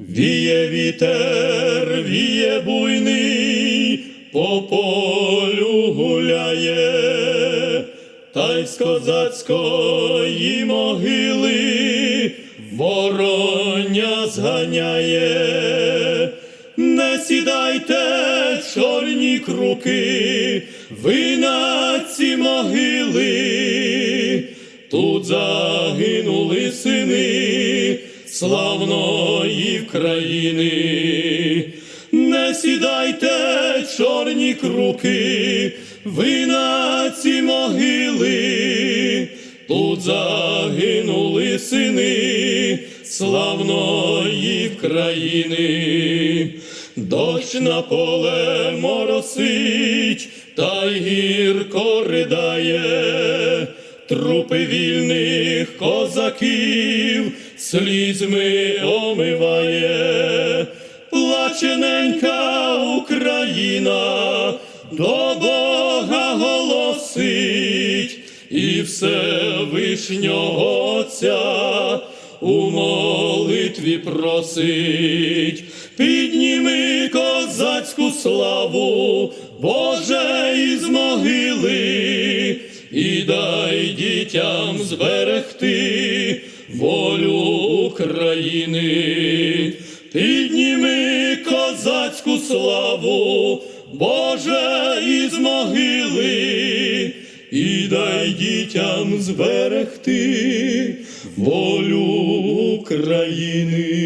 Віє вітер, віє буйний, по полю гуляє, та й з козацької могили вороня зганяє. Не сідайте, чорні круки, ви на ці могили, тут загинули сини славної країни. Не сідайте, чорні круки, ви на ці могили, тут загинули сини славної країни. Дощ на поле моросить, та й гірко ридає, трупи вільних козаків слізьми омиває, плачененька Україна. До Бога голосить, і Всевишнього Отця у молитві просить, підніми козацьку славу, Боже із могили, і дай дітям зберегти волю України, підніми козацьку славу, Боже із могили, і дай дітям зберегти волю України.